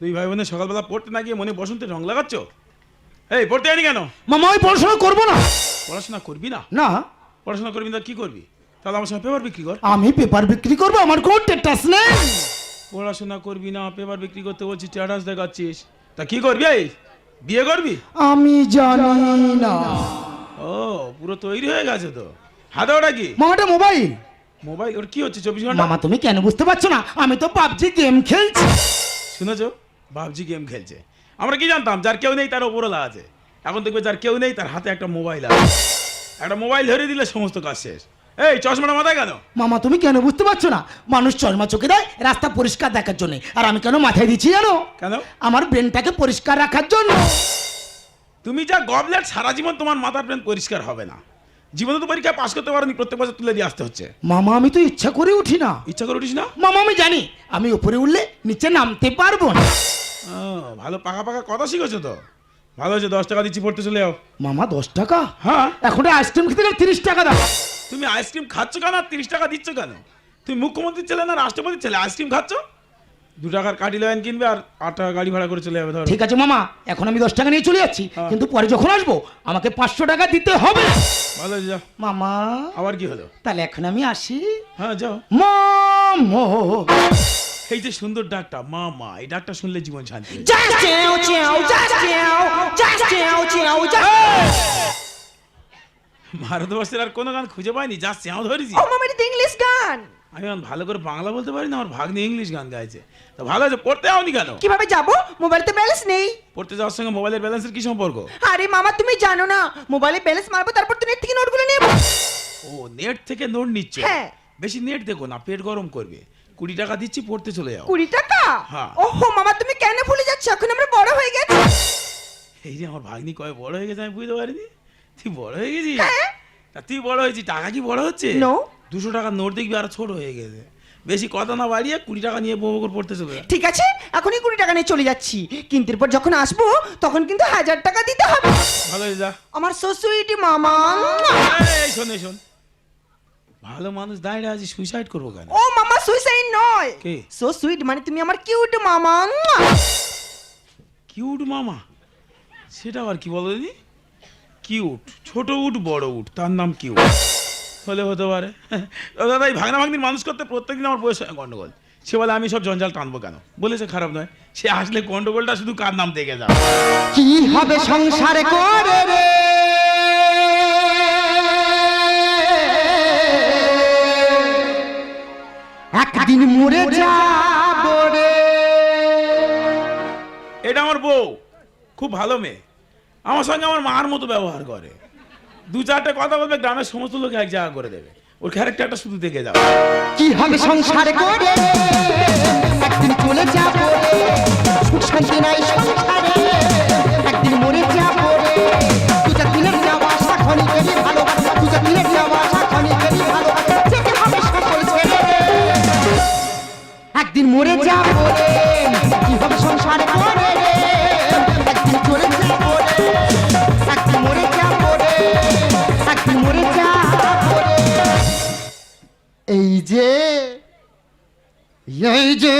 তুই ভাই বোনের সকালবেলা পড়তে না গিয়ে মনে বসন্তে রং লাগাচ্ছ? এই পড়তে জানি কেন? মামা আমি পড়াশোনা করব না। পড়াশোনা করবি না? না। পড়াশোনা করবি না কি করবি? তাহলে আমার সঙ্গে পেপার বিক্রি কর। আমি পেপার বিক্রি করব? আমার কোনো টেটাস নেই। পড়াশোনা করবি না পেপার বিক্রি করতে বলছিস স্ট্যাটাস দেখাচ্ছিস। তা কি করবি এই? বিয়ে করবি? আমি জানি না। ও পুরো তৈরি হয়ে গেছে তো। হাতে ওটা কি? মামাটা মোবাইল মোবাইল ওর কি হচ্ছে চব্বিশ ঘণ্টা? মামা তুমি কেন বুঝতে পারছ না? আমি তো পাবজি গেম খেলছি। শুনেছো? বাবজি গেম খেলছে। আমরা কি জানতাম যার কেউ নেই তার ওপরলা আছে। এখন দেখবে যার কেউ নেই তার হাতে একটা মোবাইল আছে। একটা মোবাইল ধরে দিলে সমস্ত কাজ শেষ। এই চশমাটা মাথায় কেন? মামা তুমি কেন বুঝতে পারছ না? মানুষ চশমা চোখে দেয় রাস্তা পরিষ্কার দেখার জন্য। আর আমি কেন মাথায় দিচ্ছি জানো? কেন? আমার ব্রেনটাকে পরিষ্কার রাখার জন্য। তুমি যা গবলেট সারা জীবন তোমার মাথার ব্রেন পরিষ্কার হবে না। জীবনে তো পরীক্ষায় পাস করতে পারোনি প্রত্যেক বছর তুলে দিয়ে আসতে হচ্ছে। মামা আমি তো ইচ্ছা করে উঠি না। ইচ্ছা করে উঠিস না? মামা আমি জানি আমি উপরে উঠলে নিচে নামতে পারব না। ও, ভালো পাকা পাকা কথা শিখেছো তো? ভালো হয়েছে দশ টাকা দিচ্ছি পড়তে চলে যাও। মামা দশ টাকা? হ্যাঁ। এখন আইসক্রিম খেতে গেলে তিরিশ টাকা দাও। তুমি আইসক্রিম খাচ্ছ কেন আর তিরিশ টাকা দিচ্ছ কেন? তুমি মুখ্যমন্ত্রী ছেলে না রাষ্ট্রপতির ছেলে? আইসক্রিম খাচ্ছ? দু টাকার কাঠি লাইন কিনবে আর আট টাকা গাড়ি ভাড়া করে চলে যাবে ধরো। ঠিক আছে মামা এখন আমি দশ টাকা নিয়ে চলে যাচ্ছি হ্যাঁ। কিন্তু পরে যখন আসব আমাকে পাঁচশো টাকা দিতে হবে। ভালো হয়েছে যাও। মামা আবার কি হলো? তাহলে এখন আমি আসি। হ্যাঁ যাও। মামো। এই যে সুন্দর ডাকটা মা মা এই ডাকটা শুনলে জীবন শান্তি. ভারতবর্ষের আর কোনো গান খুঁজে পাইনি যা শ্যাও ধরেছি। ইংলিশ গান। আমি এখন ভালো করে বাংলা বলতে পারি না আমার ভাগ্নে ইংলিশ গান গাইছে। তো ভালো আছে পড়তে যাওনি কেন? কীভাবে যাব? মোবাইলতে ব্যালেন্স নেই। পড়তে যাওয়ার সঙ্গে মোবাইলের ব্যালেন্সের কি সম্পর্ক? আরে মামা তুমি জানো না মোবাইলে ব্যালেন্স মারবো তারপর তো নেট থেকে নোটগুলো নেব। ও নেট থেকে নোট নিচ্ছ? হ্যাঁ। বেশি নেট দেখো না পেট গরম করবে। কুড়ি টাকা দিচ্ছি পড়তে চলে যাও। কুড়ি টাকা? হ্যাঁ। ওহো মামা তুমি কেন ভুলে যাচ্ছ? এখন আমরা বড় হয়ে গেছি। এই যে আমার ভাগ্নি কয় বড় হয়ে গেছে আমি বুঝতে পারিনি। তুই বড় হয়ে গেছিস? হ্যাঁ। তা তুই বড় হয়েছিস টাকা কি বড় হচ্ছে? No. দুশো টাকার নোট দেখবি আর ছোট হয়ে গেছে। বেশি কথা না বাড়িয়ে কুড়ি টাকা নিয়ে বউ করে পড়তে চলে যা। ঠিক আছে এখনই কুড়ি টাকা নিয়ে চলে যাচ্ছি। কিন্তু এরপর যখন আসব তখন কিন্তু হাজার টাকা দিতে হবে। ভালো হয়ে যা। আমার সো সুইট মামা। এই শোন এই শোন। ভালো মানুষ দাঁড়িয়ে আছি সুইসাইড করব কেন? ও মামা সুইসাইড নয় কে? সো সুইট মানে তুমি আমার কিউট মামা কিউট মামা সেটা আবার কি বলো দিদি কিউট ছোট উট বড় উট তার নাম কিউট হলে হতে পারে দাদা এই ভাগনা ভাগনির মানুষ করতে প্রত্যেকদিন আমার বয়স হয় গন্ডগোল সে বলে আমি সব জঞ্জাল টানবো কেন বলেছে খারাপ নয় সে আসলে গন্ডগোলটা শুধু কার নাম দেখে যাবে কি হবে সংসারে করে রে? একদিন মরে যাব রে। এটা আমার বউ খুব ভালো মেয়ে। আমার সঙ্গে আমার মার মতো ব্যবহার করে। দু চারটে কথা বলবে গ্রামের সমস্ত লোক এক জায়গা করে দেবে। ওর ক্যারেক্টারটা শুধু দেখে যাও। কি হবে সংসারে করে? একদিন চলে যাব রে। সুখ শান্তি নাই সংসারে। একদিন মরে যাব রে। তুই দিনের যাওয়া আশা ক্ষণিকেরই ভালোবাসা। তুই দিনের যাওয়া আশা একদিন মরে যাব রে। কি হবে সংসারে করে রে? একদিন চলে যাব রে। একদিন মরে যাব রে। একদিন মরে যাব রে। এই যে এই যে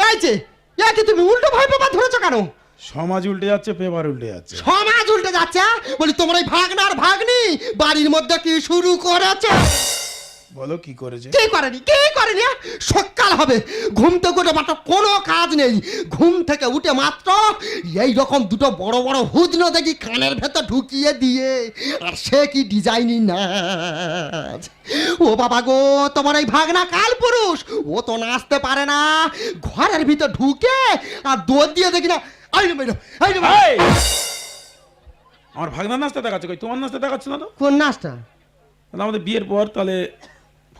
এই যে এই যে তুমি উল্টো ভাই বাবা ধরেছো কেন? সমাজ উল্টে যাচ্ছে পেপার উল্টে যাচ্ছে। সমাজ উল্টে যাচ্ছে? বলি তোমার এই ভাগনার ভাগ্নি বাড়ির মধ্যে কি শুরু করেছে? বলো কি করেছে? কে করেনি? কে করেনি? সকাল হবে। ঘুম থেকে উঠে মাত্র কোনো কাজ নেই। ঘুম থেকে উঠে মাত্র এই রকম দুটো বড় বড় হুজনো দেখি কানের ভেতর ঢুকিয়ে দিয়ে। আর সে কি ডিজাইনি নাচ ও বাবা গো তোমার এই ভাগনা কাল পুরুষ ও তো নাচতে পারে না। ঘরের ভিতর ঢুকে আর দৌড় দিয়ে দেখি না। আই রে মেয়েরা, আই রে মেয়েরা। এই! আমার ভাগনা নাচতে দেখাচ্ছে কই? তোমার নাচতে দেখাচ্ছে না তো? কোন নাচটা? তাহলে আমাদের বিয়ের পর তাহলে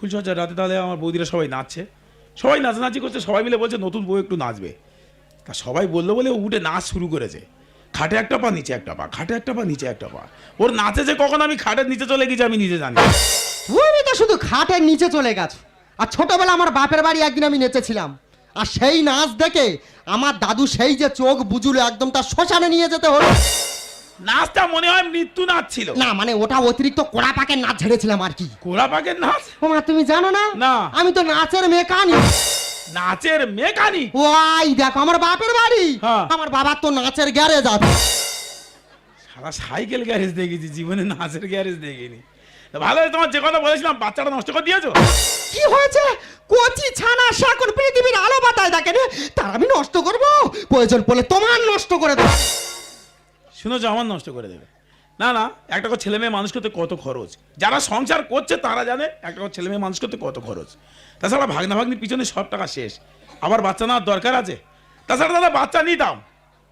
ফুলসজ্জার রাতে তাহলে আমার বৌদিরা সবাই নাচছে। সবাই নাচানাচি করছে, সবাই মিলে বলছে, নতুন বউ একটু নাচবে। তা সবাই বলল বলে ও উঠে নাচ শুরু করেছে। খাটে একটা পা, নিচে একটা পা, খাটে একটা পা, নিচে একটা পা। ওর নাচে যে কখন? আমি খাটের নিচে চলে গেছি, আমি নিজে জানি। তুমি তো শুধু খাটের নিচে চলে গেছো। আর ছোটবেলা আমার বাপের বাড়ি একদিন আমি নেচেছিলাম। আর সেই নাচ দেখে আমার দাদু সেই যে চোখ বুঝুলো একদম তার শ্মশানে নিয়ে যেতে হলো। নাচটা মনে হয় মৃত্যু নাচ ছিল। না মানে ওটা অতিরিক্ত কোড়া পাকের নাচ ঝেড়েছিলাম আর কি। কোলা পাকের নাচ? ও মা তুমি জানো না? না। আমি তো নাচের মেকানিক। নাচের মেকানিক? ওয়াই দেখো আমার বাপের বাড়ি। হ্যাঁ। আমার বাবার তো নাচের গ্যারেজ আছে। সারা সাইকেল গ্যারেজ দেখেছি জীবনে নাচের গ্যারেজ দেখিনি। ভালো তোমার যে কথা বলেছিলাম বাচ্চাটা নষ্ট করে দিয়েছ? কি হয়েছে? কচি ছানা সে পৃথিবীর আলো বাতায় দেখেন? তার আমি নষ্ট করব? প্রয়োজন পড়লে তোমার নষ্ট করে দেবো। শুনেছো আমার নষ্ট করে দেবে। না না একটা করে ছেলে মেয়ে মানুষ করতে কত খরচ। যারা সংসার করছে তারা জানে একটা করে ছেলে মেয়ে মানুষ করতে কত খরচ। তাছাড়া ভাগনা ভাগ্নির পিছনে সব টাকা শেষ। আবার বাচ্চা নেওয়ার দরকার আছে? তাছাড়া দাদা বাচ্চা নিতাম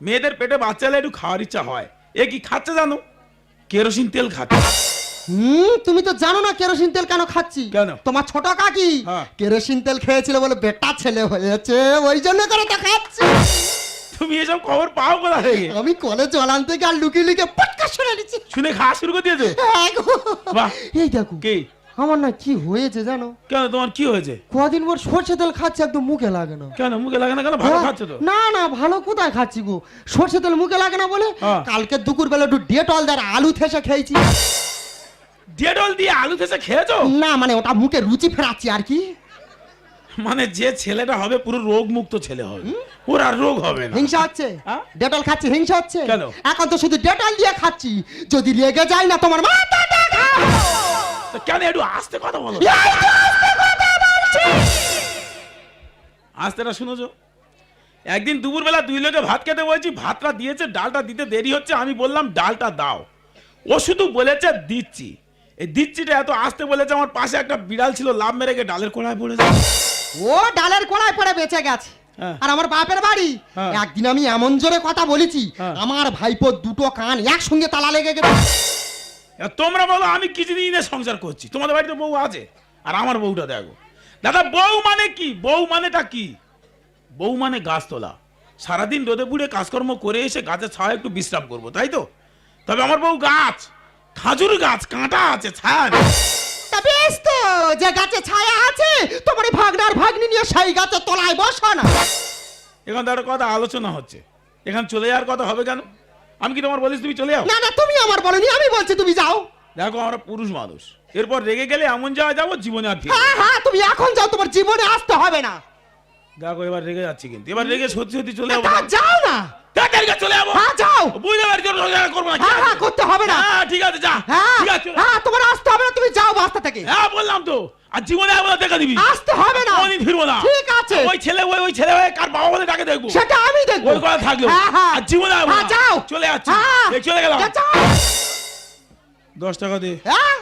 মেয়েদের পেটে বাচ্চা এলে একটু খাওয়ার ইচ্ছা হয়। এ কি খাচ্ছে জানো? কেরোসিন তেল খাচ্ছে। হুম তুমি তো জানো না কেরোসিন তেল কেন খাচ্ছি। কেন? তোমার ছোট কাকি। হ্যাঁ। কেরোসিন তেল খেয়েছিল বলে বেটা ছেলে হয়েছে ওই জন্য করে তো খাচ্ছি। তুমি এসব খবর পাও কোথা থেকে? আমি কলেজ জলান থেকে আর লুকিয়ে লুকিয়ে পটকা শুনে নিচ্ছি শুনে খাওয়া শুরু করে দিয়েছ? হ্যাঁ গো। বাহ। এই দেখো কি? আমার না কি হয়েছে জানো? কেন তোমার কি হয়েছে? কদিন পর সর্ষে তেল খাচ্ছি একদম মুখে লাগে না। কেন মুখে লাগে না কেন? ভালো হ্যাঁ, খাচ্ছ তো? না না ভালো কোথায় খাচ্ছি গো? সর্ষে তেল মুখে লাগে না বলে হ্যাঁ। কালকে দুপুর বেলা একটু ডেটল দেয় আলু থেসে খেয়েছি। ডেটল দিয়ে আলু থেসে খেয়েছো? না মানে ওটা মুখে রুচি ফেরাচ্ছি আর কি। মানে যে ছেলেটা হবে পুরো রোগ মুক্ত ছেলে হবে। ওর আর রোগ হবে না। হিংসা হচ্ছে? ডেটল খাচ্ছি হিংসা হচ্ছে? কেন? এখন তো শুধু ডেটল দিয়ে খাচ্ছি। যদি রেগে যায় না তোমার মাথাটা। তো কেন একটু আস্তে কথা বলো? এই তো আস্তে কথা বলছি। আস্তেটা শুনেছো একদিন দুপুরবেলা দুই লোকে ভাত খেতে বলছি ভাতটা দিয়েছে ডালটা দিতে দেরি হচ্ছে আমি বললাম ডালটা দাও। ও শুধু বলেছে দিচ্ছি। এই দিচ্ছিটা এত আসতে বলেছে আমার পাশে একটা বিড়াল ছিল লাভ মেরে গিয়ে ডালের কোড়ায় পড়েছে ও ডালের কোড়ায় পড়ে বেঁচে গেছে। হ্যাঁ। আর আমার বাপের বাড়ি? হ্যাঁ। একদিন আমি এমন জোরে কথা বলেছি হ্যাঁ। আমার ভাইপোর দুটো কান একসঙ্গে তালা লেগে এবার তোমরা বলো আমি কিছুদিন সংসার করছি। তোমাদের বাড়িতে বউ আছে আর আমার বউটা দেখো। দাদা বউ মানে কি? বউ মানেটা কি? বউ মানে গাছ তোলা সারাদিন রোদে পুড়ে কাজকর্ম করে এসে গাছের ছায়া একটু বিশ্রাম করব তাই তো? তবে আমার বউ গাছ খাজুর গাছ কাঁটা আছে ছায়া বেশ তো যে গাছে ছায়া আছে তোমার এই ভাগনার ভাগ্নি নিয়ে সেই গাছের তলায় বসো না। এখান একটা কথা আলোচনা হচ্ছে। এখান চলে যাওয়ার কথা হবে কেন? আমি কি তোমার বলিস তুমি চলে যাও? না না তুমি আমার বলনি আমি বলছি তুমি যাও। দেখো আমরা পুরুষ মানুষ। এরপর রেগে গেলে এমন যাওয়া যাব জীবনে আর হ্যাঁ হ্যাঁ তুমি এখন যাও তোমার জীবনে আসতে হবে না। দেখো এবার রেগে যাচ্ছি কিন্তু। এবার রেগে সত্যি সত্যি চলে যাব তা যাও না। তাড়াতাড়ি চলে যাব। হ্যাঁ যাও। বুঝতে পারছি? করব না। হ্যাঁ হ্যাঁ করতে হবে না। হ্যাঁ ঠিক আছে যা। হ্যাঁ ঠিক আছে যা। হ্যাঁ তোমার আসতে হবে না তুমি যাও বাস্তা থেকে। হ্যাঁ বললাম তো। আর জীবনে দেখা দিবি। আসতে হবে না। কোনদিন ফিরবো না। ঠিক আছে। ওই ছেলে ওই ওই ছেলে কার বাবা বলে ডাকে দেখব। সেটা আমি দেখব। ওই কথা থাকল। হ্যাঁ হ্যাঁ। আর জীবনে হ্যাঁ যাও। চলে যাচ্ছি। চলে গেলাম। দশ টাকা দে। হ্যাঁ?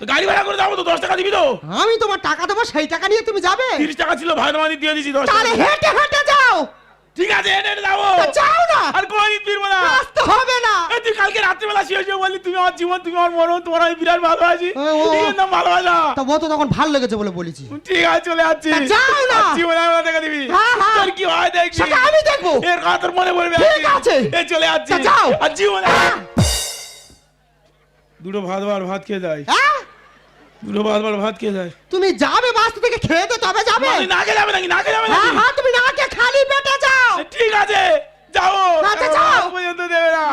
তো গাড়ি ভাড়া করে যাব তো দশ টাকা দিবি তো? আমি তোমার টাকা দেবো সেই টাকা নিয়ে তুমি যাবে? তিরিশ টাকা ছিল ভাই দিয়ে দিছি দশ টাকা। হেঁটে হেঁটে যাও। ঠিক আছে হেঁটে হেঁটে যাব তা যাও না। আর কোনদিন ফিরবো না। আসতে হবে না। তুই কালকে রাত্রিবেলা শুয়ে শুয়ে বললি তুমি আমার জীবন তুমি আমার মরণ তোমার আমি বিরাট ভালোবাসি। ও, ও। ভালোবাসা। তা ও তো তখন ভালো লেগেছে বলে বলেছি। ঠিক আছে চলে যাচ্ছি। তা যাও না। আর জীবনে আমার দেখা দিবি হ্যাঁ, হ্যাঁ। তোর কি হয় দেখবি? সেটা আমি দেখব। এর কথা তোর মনে পড়বে ঠিক আছে। এই চলে যাচ্ছি। তা যাও। আর জীবনে দুটো ভাত বার ভাত খেয়ে হ্যাঁ? দুটো ভাত বার ভাত খেয়ে যায় তুমি যাবে বাস্তা থেকে খেয়ে দে তবে যাবে। মানে না খেয়ে যাবে নাকি? না খেয়ে যাবে হ্যাঁ হ্যাঁ তুমি না খেয়ে খালি পেটে ঠিক আছে। যাও। আচ্ছা, যাও। পর্যন্ত দেবে না।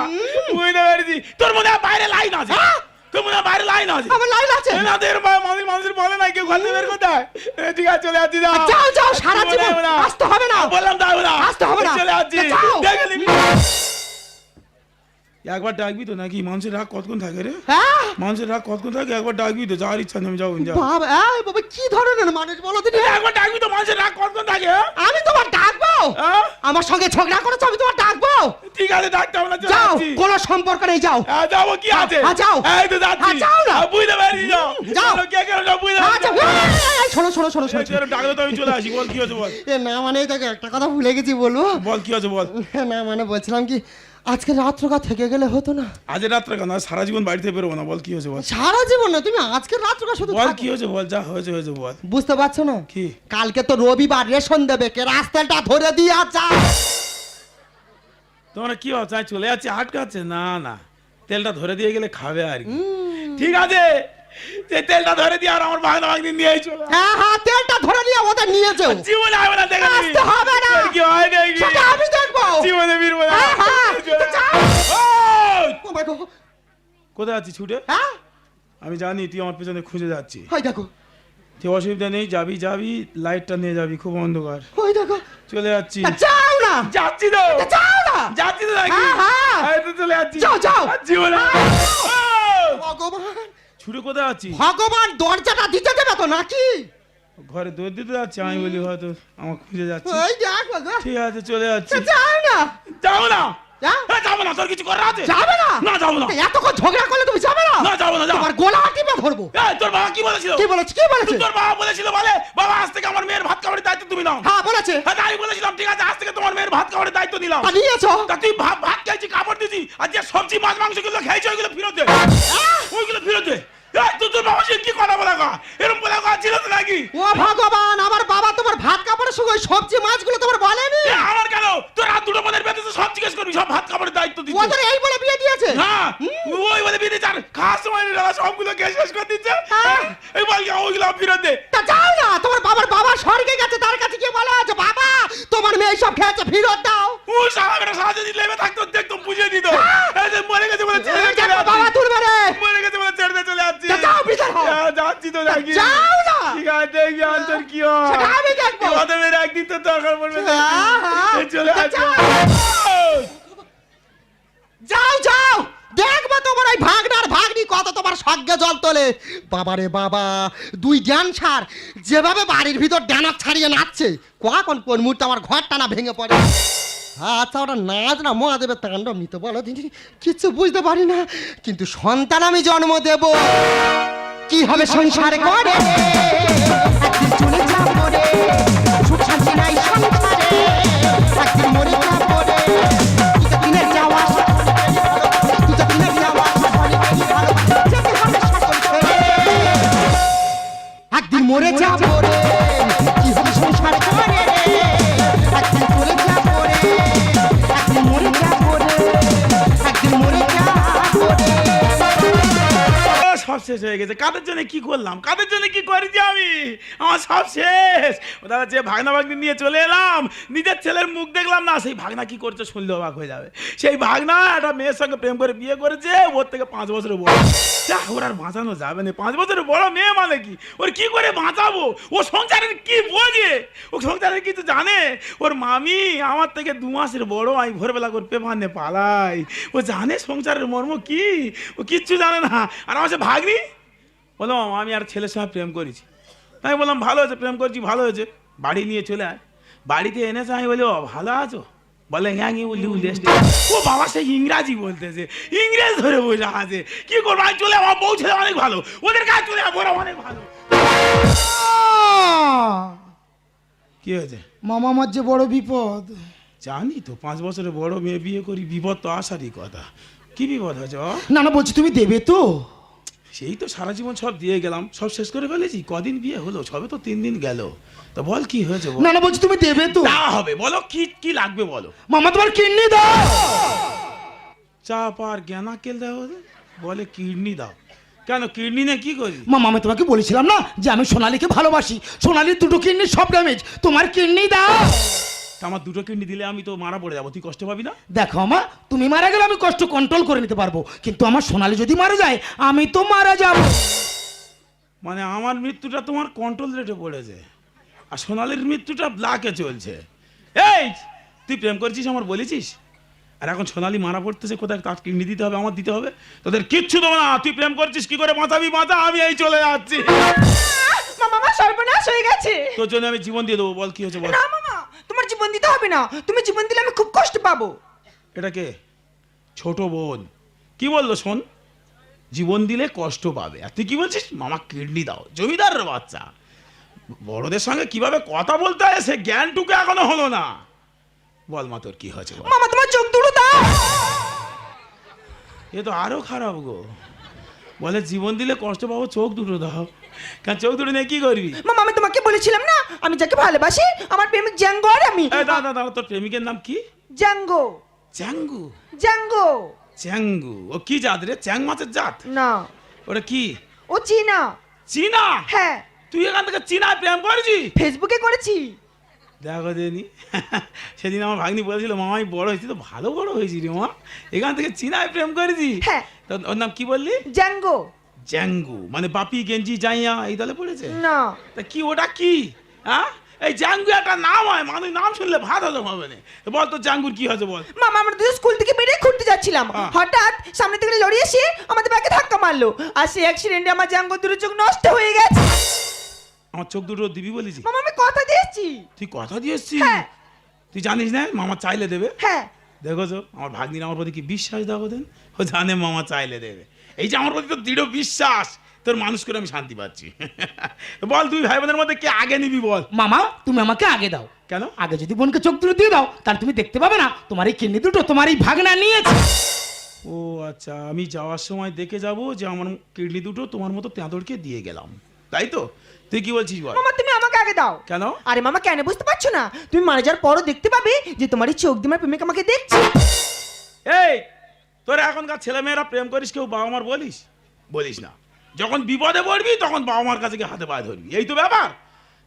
বুঝতে পেরেছি। তোর মনে হয় বাইরে লাইন আছে? হ্যাঁ? তোর মনে হয় বাইরে লাইন আছে? আমার লাইন আছে। এনাদের বা- মানুষ মানুষের বলে না কেউ ঘর বের কোথায় ঠিক আছে চলে যাচ্ছি যাও। যাও, যাও, সারা জীবনে না। আসতে হবে না। বললাম যাবে না। আসতে হবে না। চলে যাচ্ছি। যাও। একবার ডাকবি তো নাকি? মানুষের রাগ কতক্ষণ থাকে রে? হ্যাঁ? মানুষের রাগ কতক্ষণ থাকে? একবার ডাকবি তো যাওয়ার ইচ্ছা নেই আমি যাব যাও বাবা এই বাবা কি ধরনের মানুষ বলো তুমি? একবার ডাকবি তো মানুষের রাগ কতক্ষণ থাকে? হ্যাঁ? আমি তোমার ডাকবো? হ্যাঁ? আমার সঙ্গে ঝগড়া করেছ আমি তোমার ডাকবো? ঠিক আছে ডাকতে হবে না যাও কোনো সম্পর্ক নেই যাও। হ্যাঁ, যাব কি আছে? হ্যাঁ, যাও। এই তো যাচ্ছি। হ্যাঁ, যাও না। হ্যাঁ, বুঝতে পারছি যাও। যাও। কে কেন যাও। বুঝতে শোনো শোনো শোনো শোনো। ডাকলে তো আমি চলে আসি বল কি হয়েছে বল। না মানে তোকে একটা কথা ভুলে গেছি বলব। বল কি হয়েছে বল। না মানে বলছিলাম কি আজকে রাত্রকা থেকে গেলে হতো না। আজ রাত্রে কেন আজ সারা জীবন বাড়িতে বেরোবো না বল কি হয়েছে বল? সারা জীবন না তুমি আজকে রাত্রকা শুধু বল কি হয়েছে বল যা হয়েছে হয়েছে বল। বুঝতে পারছ না? কি? কালকে তো রবিবার রেশন দেবে কে রাস্তাটা ধরে দিয়ে যা। তোমরা কি হচ্ছে চলে যাচ্ছি আটকাচ্ছে না না তেলটা ধরে দিয়ে গেলে খাবে আর কি। ঠিক আছে যে তেলটা ধরে দিয়ে আর আমার ভাগনা ভাগনি নিয়ে চলে হ্যাঁ হ্যাঁ তেলটা ধরে নিয়ে ওদের নিয়ে যাও। জীবনে হবে না দেখে আসতে হবে না। কি হয় দেখবি সেটা আমি দেখব। জীবনে হ্যাঁ, কোথায় আছিস ছুটে? হ্যাঁ? আমি জানি তুই আমার পেছনে খুঁজে যাচ্ছি দেখো। তুই অসুবিধা নেই যাবি যাবি লাইটটা নিয়ে যাবি খুব অন্ধকার। ওই দেখো। চলে যাচ্ছি। যাও না। যাচ্ছি তো। তা যাও না। যাচ্ছি তো নাকি? হ্যাঁ, হ্যাঁ। চলে যাচ্ছি যাও, যাও। যাচ্ছি ভগবান। ছুটে কোথায় আছিস? ভগবান দরজাটা দিতে দেবে তো নাকি? ঘরে দৌড় দিতে যাচ্ছি আমি বলি হয়তো আমার খুঁজে যাচ্ছি। ওই দেখো। ঠিক আছে চলে যাচ্ছি। যাও না। যাব না। যাব না তোর কিছু করার আছে? যাবে না। না যাব না। এতক্ষণ ঝগড়া করলে তুমি যাবে না? না যাব না তোমার গোলা টিপে ধরবো। এই, তোর বাবা কি বলেছিল? কি বলেছে কি বলেছে? তোর বাবা বলেছিল বলে বাবা আজ থেকে আমার মেয়ের ভাত খাবারের দায়িত্ব তুমি নাও। হ্যাঁ বলেছে। হ্যাঁ তাই বলেছিলাম ঠিক আছে আজ থেকে তোমার মেয়ের ভাত খাবারের দায়িত্ব নিলাম। তা নিয়েছো? তা তুই ভাত ভাত খাইছি কাপড় দিছি আর যে সবজি মাছ মাংসগুলো খাইছি ওইগুলো ফেরত দে ওইগুলো ফেরত দে এই, তুই তোর বাবা সে কি কথা এরকম বলা কা ছিল তো নাকি? ও ভগবান আমার বাবা তোমার ভাত কাপড়ের সঙ্গে সবজি মাছগুলো তোমার বলেনি? আমার কেন? তোর রাত দুটো মনের বেঁধেছে সব জিজ্ঞেস করবি সব ভাত খাবারের দায়িত্ব ও তোর এই বলে বিয়ে দিয়েছে? হ্যাঁ ওই বলে বিয়ে চার খাস সময় নিয়ে সবগুলো গ্যাস শেষ করে দিচ্ছে? হ্যাঁ। এই বল ওইগুলো ফেরত দে। তা যাও না তোমার বাবার বাবা স্বর্গে গেছে তার কাছে গিয়ে বলো যে বাবা তোমার মেয়ে সব খেয়েছে ফেরত দাও। ও সারা বেটা সারা যদি থাকতো দেখতো বুঝিয়ে দিত। এই যে মরে গেছে বলে বাবা যাচ্ছি তো নাকি যাও না। ঠিক আছে দেখবি অন্তর কি হয়। আমি দেখব। প্রথমের একদিন তো দরকার পড়বে। হ্যাঁ, হ্যাঁ। চলে যাও। যাও দেখব তোমার ওই ভাগনার ভাগনি কত তোমার সজ্ঞে জল তোলে। বাবারে বাবা দুই ড্যান্সার যেভাবে বাড়ির ভিতর ডানার ছাড়িয়ে নাচছে কখন কোন মুহূর্তে আমার ঘরটা না ভেঙে পড়ে। আচ্ছা ওটা নাচ না মহাদেবের তাণ্ডব নিতে বলো। দিদি কিচ্ছু বুঝতে পারি না। কিন্তু সন্তান আমি জন্ম দেব। কি হবে সংসার করে? একদিন চলে যাব রে সুখ শান্তি নাই সংসারে। একদিন মরে যাব রে দিনের যাওয়া দিনের যাওয়া সকলে বেশি ভালো যেতে হবে সকল ছেড়ে। একদিন মরে যাব। সব শেষ হয়ে গেছে। কাদের জন্য কি করলাম? কাদের জন্য কি করেছি আমি? আমার সব শেষ। দাদা, যে ভাগনা ভাগ্নি নিয়ে চলে এলাম, নিজের ছেলের মুখ দেখলাম না, সেই ভাগনা কি করছে শুনলে অবাক হয়ে যাবে। সেই ভাগনা একটা মেয়ের সঙ্গে প্রেম করে বিয়ে করেছে, ওর থেকে পাঁচ বছরের বড়। যা ওর আর বাঁচানো যাবে না। পাঁচ বছরের বড় মেয়ে মানে কি? ওর কি করে বাঁচাবো? ও সংসারের কি বোঝে? ও সংসারের কিছু জানে? ওর মামি আমার থেকে দু মাসের বড়, আমি ভোরবেলা করে পেপারে পালাই। ও জানে সংসারের মর্ম কি? ও কিচ্ছু জানে না। আর আমার সে ভাগ্নি বললাম আমি আর ছেলের সঙ্গে প্রেম করেছি। তাই বললাম ভালো হয়েছে প্রেম করছি ভালো হয়েছে। বাড়ি নিয়ে চলে আয়। বাড়িতে এনেছে আমি বলি ও ভালো আছো? বলে হ্যাঁ বললি লেস্টে ও বাবা সে ইংরাজি বলতেছে। ইংরেজ ধরে বসে আছে। কি করব? আমি চলে আমার বউ ছেলে অনেক ভালো। ওদের কাছে চলে ওরা অনেক ভালো। কি হয়েছে? মামা আমার যে বড় বিপদ। জানি তো পাঁচ বছরে বড় মেয়ে বিয়ে করি বিপদ তো আসারই কথা। কি বিপদ হয়েছে? না না বলছি তুমি দেবে তো? সেই তো সারা জীবন সব দিয়ে গেলাম সব শেষ করে ফেলেছি। কদিন বিয়ে হলো? সবে তো তিন দিন গেল। তো বল কি হয়েছে? বল। না না বলছি তুমি দেবে তো। তা হবে। বলো কি কি লাগবে বলো। মামা তোমার কিডনি দাও। চা পার জ্ঞানা কেল দাও ওদের? বলে কিডনি দাও। কেন কিডনি নিয়ে কি করি? মামা আমি তোমাকে বলেছিলাম না যে আমি সোনালীকে ভালোবাসি। সোনালীর দুটো কিডনি সব ড্যামেজ তোমার কিডনি দাও। তা আমার দুটো কিডনি দিলে আমি তো মারা পড়ে যাব। তুই কষ্ট পাবি না? দেখো আমা তুমি মারা গেলে আমি কষ্ট কন্ট্রোল করে নিতে পারব। কিন্তু আমার সোনালি যদি মারা যায় আমি তো মারা যাব। মানে আমার মৃত্যুটা তোমার কন্ট্রোল রেটে পড়েছে। আর সোনালির মৃত্যুটা ব্লাকে চলছে। এই তুই প্রেম করছিস আমার বলেছিস? আর এখন সোনালি মারা পড়তেছে কোথায় তার কিডনি দিতে হবে আমার দিতে হবে? তোদের কিচ্ছু দেবো না। তুই প্রেম করছিস কি করে বাঁচাবি? বাঁচা আমি এই চলে যাচ্ছি। মামা সর্বনাশ হয়ে গেছে। তোর জন্য আমি জীবন দিয়ে দেবো বল কি হয়েছে বল। তোমার জীবন দিতে হবে না। তুমি জীবন দিলে আমি খুব কষ্ট পাবো। এটা কে? ছোট বোন। কি বলল শোন? জীবন দিলে কষ্ট পাবে। আর তুই কি বলছিস? মামা কিডনি দাও। জমিদার বাচ্চা। বড়দের সঙ্গে কীভাবে কথা বলতে হয় সে জ্ঞানটুকু এখনও হলো না। বল মা তোর কি হয়েছে মামা তোমার চোখ দুটো দাও। এ তো আরও খারাপ গো। বলে জীবন দিলে কষ্ট পাবো চোখ দুটো দাও। চোখ দুটো নিয়ে কি করবি? মামা আমি তোমাকে বলেছিলাম না আমি যাকে ভালোবাসি আমার প্রেমিক জ্যাঙ্গো আর আমি। এই দাদা দাদা তোর প্রেমিকের নাম কি? জ্যাঙ্গো। চ্যাঙ্গু জ্যাঙ্গো। চ্যাঙ্গু ও কি জাত রে? চ্যাং মাছের জাত? না। ওটা কি? ও চীনা। চীনা? হ্যাঁ। তুই এখান থেকে চীনা প্রেম করছিস ফেসবুকে করেছি। দেখো দেনি। সেদিন আমার ভাগ্নি বলেছিল মামা আমি বড় হয়েছি তো ভালো বড় হয়েছি রে মা। এখান থেকে চীনায় প্রেম করেছি। হ্যাঁ। তো ওর নাম কি বললি? জ্যাঙ্গো। জ্যাঙ্গু। মানে বাপি গেঞ্জি জাইয়া এই দলে পড়েছে? না। তা কি ওটা কি? হ্যাঁ? এই জাঙ্গু একটা নাম হয় মানুষ নাম শুনলে ভাত হজম হবে না। বল তো জাঙ্গুর কি হয়েছে বল। মামা আমরা দুজন স্কুল থেকে বেরিয়ে ঘুরতে যাচ্ছিলাম। হ্যাঁ। হঠাৎ সামনে থেকে লড়ি এসে আমাদের ব্যাগে ধাক্কা মারলো। আর সেই অ্যাক্সিডেন্টে আমার জাঙ্গো দুটো চোখ নষ্ট হয়ে গেছে। আমার চোখ দুটো দিবি বলেছি? মামা আমি কথা দিয়েছি তুই কথা দিয়ে এসছিস? হ্যাঁ। তুই জানিস না মামা চাইলে দেবে? হ্যাঁ। দেখো তো আমার ভাগ্নির আমার প্রতি কি বিশ্বাস দেখো দেন ও জানে মামা চাইলে দেবে। এই যে আমার প্রতি তো দৃঢ় বিশ্বাস তোর মানুষ করে আমি শান্তি পাচ্ছি। বল তুই ভাই বোনের মধ্যে কে আগে নিবি বল। মামা তুমি আমাকে আগে দাও। কেন? আগে যদি বোনকে চোখ দুটো দিয়ে দাও তাহলে তুমি দেখতে পাবে না তোমার এই কিডনি দুটো তোমার এই ভাগনা নিয়েছে। ও আচ্ছা আমি যাওয়ার সময় দেখে যাব যে আমার কিডনি দুটো তোমার মতো তেঁদড়কে দিয়ে গেলাম। তাই তো? তুই কি বলছিস বল? মামা তুমি আমাকে আগে দাও। কেন? আরে মামা কেন? বুঝতে পারছ না? তুমি মারা যাওয়ার পরও দেখতে পাবে যে তোমার এই চোখ দিয়ে আমার প্রেমিক আমাকে দেখছে। এই তোরা এখনকার ছেলেমেয়েরা প্রেম করিস কেউ বাবা মার বলিস? বলিস না। যখন বিপদে পড়বি তখন বাবা মার কাছে গিয়ে হাতে পায়ে ধরবি। এই তো ব্যাপার।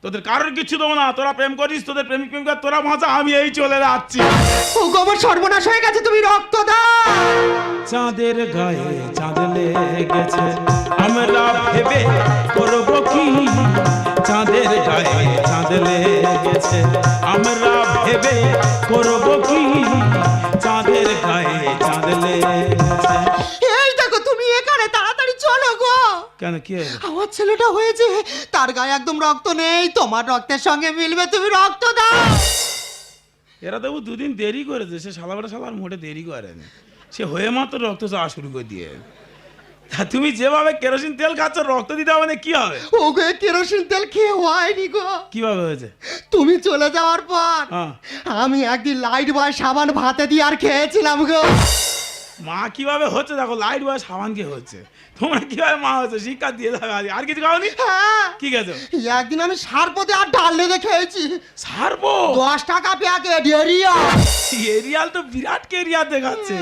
তোদের কারোর কিচ্ছু দেবো না। তোরা প্রেম করিস তোদের প্রেমিক প্রেমিকা তোরা মজা আমি এই চলে যাচ্ছি। ও গোবর সর্বনাশ হয়ে গেছে তুমি রক্ত দাও। চাঁদের গায়ে চাঁদ লেগেছে। আমরা ভেবে করব কি? চাঁদের গায়ে চাঁদ লেগেছে। আমরা ভেবে করব কি? চাঁদ লেগেছে এই দেখো তুমি এখানে তাড়াতাড়ি চলো গো। কেন কি আমার ছেলেটা হয়েছে তার গায়ে একদম রক্ত নেই তোমার রক্তের সঙ্গে মিলবে তুমি রক্ত দাও। এরা তবু দুদিন দেরি করেছে সে শালাবেটা শালার মোটে দেরি করেনি সে হয়ে মাত্র রক্ত চাওয়া শুরু করে দিয়ে। তা তুমি যেভাবে কেরোসিন তেল খাচ্ছ রক্ত দিতে হবে না কি হবে? ও গো এ কেরোসিন তেল খেয়ে হয়নি গো। কীভাবে হয়েছে? তুমি চলে যাওয়ার পর হ্যাঁ। আমি একদিন লাইট বয় সাবান ভাতে দিয়ে আর খেয়েছিলাম গো। মা কীভাবে হচ্ছে? দেখো লাইট বয় সাবান কে হচ্ছে। তোমরা কীভাবে মা হচ্ছে? শিক্ষা দিয়ে থাকো আজ। আর কিছু খাওনি? হ্যাঁ। কি গেছো? একদিন আমি সারপতে আর ডাল লেগে খেয়েছি। সারবো দশ টাকা প্যাকেট এরিয়া এরিয়াল। তো বিরাট কেরিয়ার দেখাচ্ছে।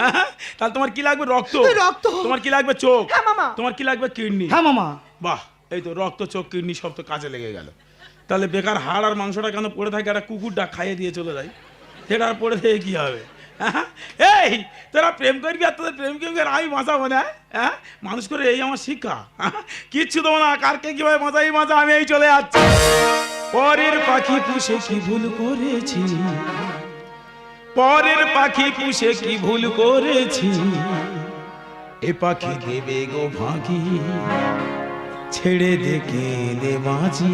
হ্যাঁ? তাহলে তোমার কি লাগবে? রক্ত। রক্ত। তোমার কি লাগবে? চোখ। হ্যাঁ, মামা। তোমার কি লাগবে? কিডনি। হ্যাঁ মামা। বাহ এই তো রক্ত চোখ কিডনি সব তো কাজে লেগে গেল। তাহলে বেকার হাড় আর মাংসটা কেন পড়ে থাকে? একটা কুকুরটা খাইয়ে দিয়ে চলে যায়। সেটা আর পড়ে থেকে কি হবে? হ্যাঁ? এই তোরা প্রেম করবি আর তোদের প্রেম কেউ আমি মজা মনে হয় হ্যাঁ? মানুষ করে এই আমার শিক্ষা হ্যাঁ? কিচ্ছু দেবো না কারকে কীভাবে মজা এই মজা আমি এই চলে যাচ্ছি। পরের পাখি পুষে কি ভুল করেছি? পরের পাখি পুষে কি ভুল করেছি? এ পাখি দেবে গো ভাগি ছেড়ে দেখে দে বাঁচি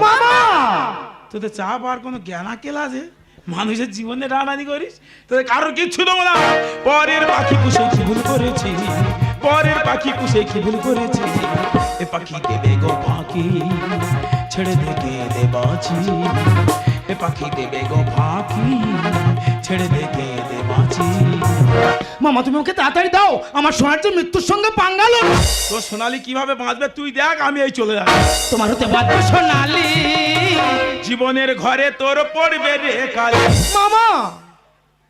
মামা! তোদের চা পাওয়ার কোনো জ্ঞান আকেল আছে? মানুষের জীবনে রানানি করিস? তোদের কারোর কিচ্ছু দেবো না। পরের পাখি পুষে কি ভুল করেছি। পরের পাখি পুষে কি ভুল করেছি। এ পাখি দেবে গো ফাঁকি, ছেড়ে দেখে দে এ পাখি দেবে গো ফাঁকি, ছেড়ে দেখে দে মামা, তুমি ওকে তাড়াতাড়ি দাও। আমার সোনার যে মৃত্যুর সঙ্গে পাঙ্গালো। তোর সোনালি কীভাবে বাঁচবে তুই দেখ, আমি এই চলে যাব। তোমার হতে বাধ্য সোনালি। জীবনের ঘরে তোর পড়বে রে কালি। মামা!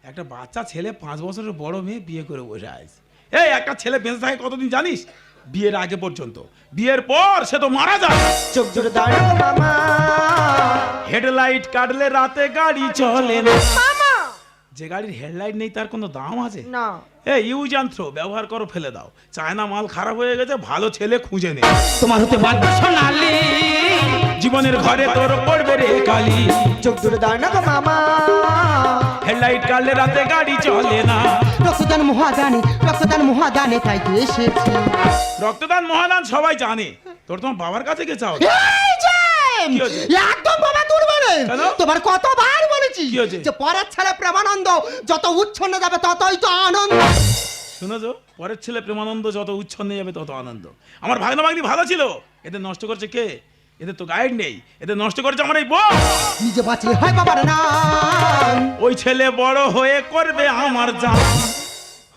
একটা বাচ্চা ছেলে পাঁচ বছরের বড় মেয়ে বিয়ে করে বসে আছে। এই একটা ছেলে বেঁচে থাকে কতদিন জানিস? বিয়ের আগে পর্যন্ত। বিয়ের পর সে তো মারা যায় চোখ জোরে দাঁড়াও মামা। হেডলাইট কাটলে রাতে গাড়ি চলে না। মামা! যে গাড়ির হেডলাইট নেই তার কোনো দাম আছে? না। ইউজ অ্যান্ড ব্যবহার করো ফেলে দাও। চায়না মাল খারাপ হয়ে গেছে ভালো ছেলে খুঁজে নে। তোমার হতে বাধ্য সোনালি। জীবনের ঘরে তোর পড়বে রে কালি। চোখ দাঁড়াও মামা। হেডলাইট কাটলে রাতে গাড়ি চলে না। রক্তদান মহাদানে রক্তদান মহাদানে তাই তো এসেছি। রক্তদান মহাদান সবাই জানে। তোর তোমার বাবার কাছে গে হয়েছে? একদম বাবা তুলবে না কেন? তোমার কতবার বলেছি যে পরের ছেলে প্রেমানন্দ যত উচ্ছন্ন যাবে ততই তো আনন্দ। শুনেছো? পরের ছেলে প্রেমানন্দ যত উচ্ছন্নে যাবে তত আনন্দ। আমার ভাগনা ভাগ্নি ভালো ছিল। এদের নষ্ট করছে কে? এদের তো গাইড নেই। এদের নষ্ট করছে আমার এই বউ। নিজে বাঁচলে হয় বাবার না ওই ছেলে বড় হয়ে করবে আমার জাম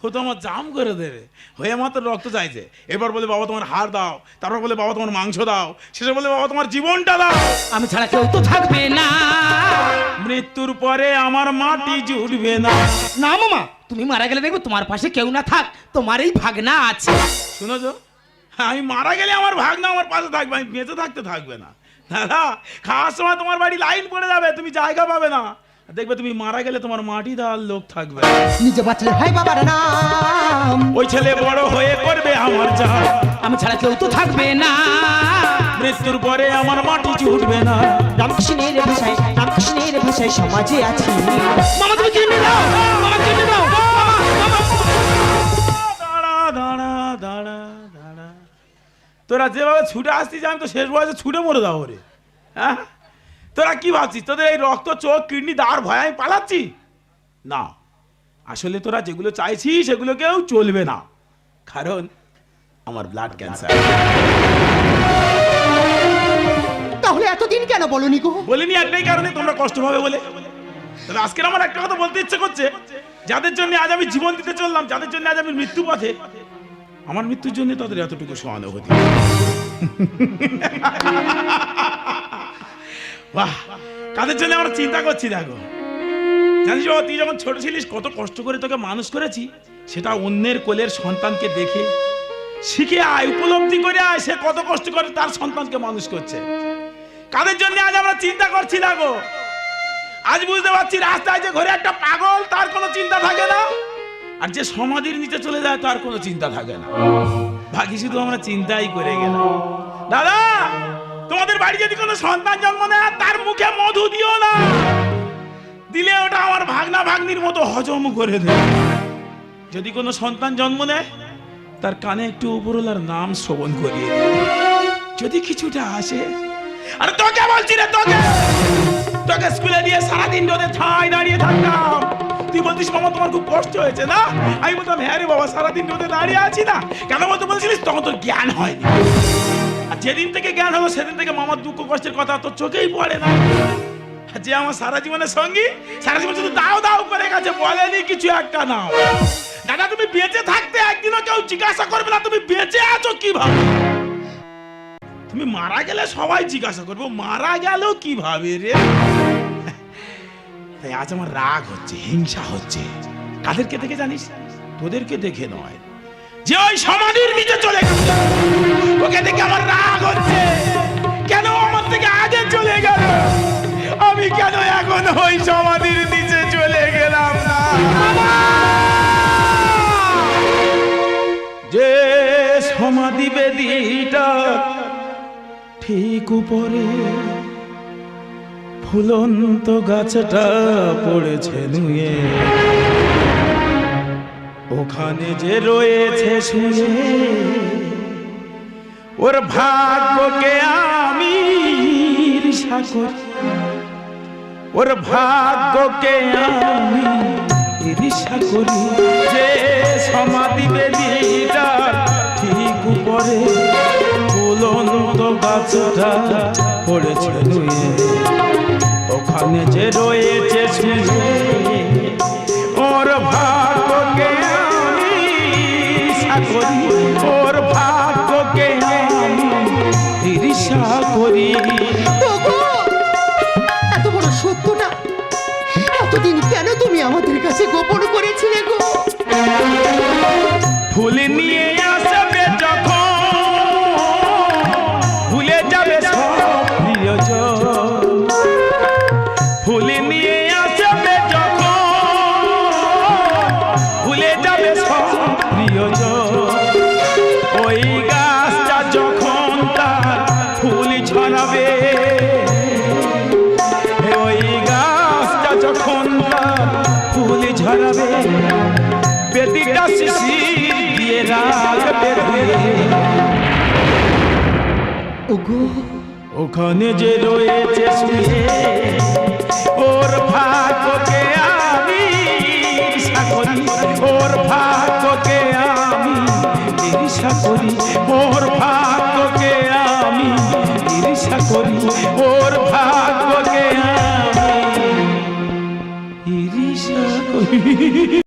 ও তো আমার জাম করে দেবে। হয়ে মাত্র রক্ত চাইছে। এবার বলে বাবা তোমার হাড় দাও। তারপর বলে বাবা তোমার মাংস দাও। শেষে বলে বাবা তোমার জীবনটা দাও। আমি ছাড়া কেউ তো থাকবে না। মৃত্যুর পরে আমার মাটি জুটবে না। না মামা তুমি মারা গেলে দেখবে তোমার পাশে কেউ না থাক তোমার এই ভাগনা আছে। শুনেছো আমি মারা গেলে আমার ভাগনা আমার পাশে থাকবে আমি বেঁচে থাকতে থাকবে না। দাদা খাওয়ার সময় তোমার বাড়ি লাইন পড়ে যাবে তুমি জায়গা পাবে না। দেখবে তুমি মারা গেলে তোমার মাটি দেওয়ার লোক থাকবে। নিজে বাঁচলে হয় বাবার নাম। ওই ছেলে বড় হয়ে করবে আমার যা আমি ছাড়া কেউ তো থাকবে না। মৃত্যুর পরে আমার মাটি ছুটবে না। রামকৃষ্ণের ভাষায় রামকৃষ্ণের ভাষায় সমাজে আছি। মামা তুমি কিনে দাও। মামা কিনে দাও। মামা, মামা। দাঁড়া দাঁড়া দাঁড়া দাঁড়া। তোরা যেভাবে ছুটে আসছিস আমি তো শেষ বয়সে ছুটে মরে দাও রে। হ্যাঁ? তোরা কি ভাবছিস? তোদের এই রক্ত চোখ কিডনি দাঁড় ভয় আমি পালাচ্ছি? না। আসলে তোরা যেগুলো চাইছিস সেগুলো কেউ চলবে না। কারণ আমার ব্লাড ক্যান্সার তাহলে এতদিন কেন বলনি গো? বলিনি একটাই কারণে তোমরা কষ্ট পাবে বলে। তবে আজকের আমার একটা কথা বলতে ইচ্ছে করছে। যাদের জন্য আজ আমি জীবন দিতে চললাম যাদের জন্য আজ আমি মৃত্যু পথে আমার মৃত্যুর জন্য তাদের এতটুকু সহানুভূতি। বাহ, কাদের জন্য আমরা চিন্তা করছি দেখো। জানিস তুই যখন ছোট ছিলিস, কত কষ্ট করে তোকে মানুষ করেছি, সেটা অন্যের কোলের সন্তানকে দেখে, শিখে, আয়, উপলব্ধি করে আয়, সে কত কষ্ট করে তার সন্তানকে মানুষ করছে। কাদের জন্য আজ আমরা চিন্তা করছি না গো আজ বুঝতে পারছি রাস্তায় যে ঘরে একটা পাগল, তার কোনো চিন্তা থাকে না, আর যে সমাধির নিচে চলে যায়, তার কোনো চিন্তা থাকে না। বাকি শুধু আমরা চিন্তাই করে গেলাম। দাদা! তোমাদের বাড়ি যদি কোনো সন্তান জন্ম নেয়, তার মুখে মধু দিও না। দিলে ওটা আমার ভাগনা ভাগ্নির মতো হজম করে দেয় যদি কোনো সন্তান জন্ম নেয়, তার কানে একটু উপরওয়ালার নাম শ্রবণ করিয়ে যদি কিছুটা আসে, আরে তোকে বলছি রে, তোকে! তোকে স্কুলে দিয়ে সারাদিন রোদে ছাই দাঁড়িয়ে থাকতাম। তুই বলতিস, মামা, তোমার খুব কষ্ট হয়েছে না? আমি বলতাম হ্যাঁ রে বাবা, সারাদিন রোদে দাঁড়িয়ে আছি না। কেন বলতে বলছিলিস? তখন তোর জ্ঞান হয়নি। যেদিন থেকে জ্ঞান হলো, সেদিন থেকে মামার দুঃখ কষ্টের কথা তো চোখেই পড়ে না। যে আমার সারা জীবনের সঙ্গী, সারা জীবন শুধু দাও দাও করে গেছে, বলেনি কিছু একটা নাও। দাদা, তুমি বেঁচে থাকতে একদিনও কেউ জিজ্ঞাসা করবে না, তুমি বেঁচে আছো কীভাবে? তুমি মারা গেলে সবাই জিজ্ঞাসা করব, মারা গেল কীভাবে রে? তাই আজ আমার রাগ হচ্ছে, হিংসা হচ্ছে। কাদেরকে দেখে জানিস? তোদেরকে দেখে নয়। যে ওই সমাধির নিচে চলে গেছে ওকে দেখে আমার রাগ হচ্ছে। কেন আমার থেকে আগে চলে গেল? আমি কেন এখন ওই সমাধির নিচে চলে গেলাম না? যে সমাধি বেদিটা ঠিক উপরে ফুলন্ত গাছটা পড়েছে নুয়ে। ওখানে যে রয়েছে শুয়ে ওর ভাগ্যকে আমি ঈর্ষা করি ওর ভাগ্যকে আমি ঈর্ষা করি যে সমাধি বেদিটা ঠিক উপরে ফুলন্ত গাছটা পড়েছে ওখানে যে রয়েছে শুয়ে ওখানে যে রয়েছে শুয়ে, ওর ভাগ্যকে আমি করি, ওর ভাগ্যকে আমি ঈর্ষা করি, ওর ভাগ্যকে আমি ঈর্ষা করি, ওর ভাগ্যকে আমি ঈর্ষা করি।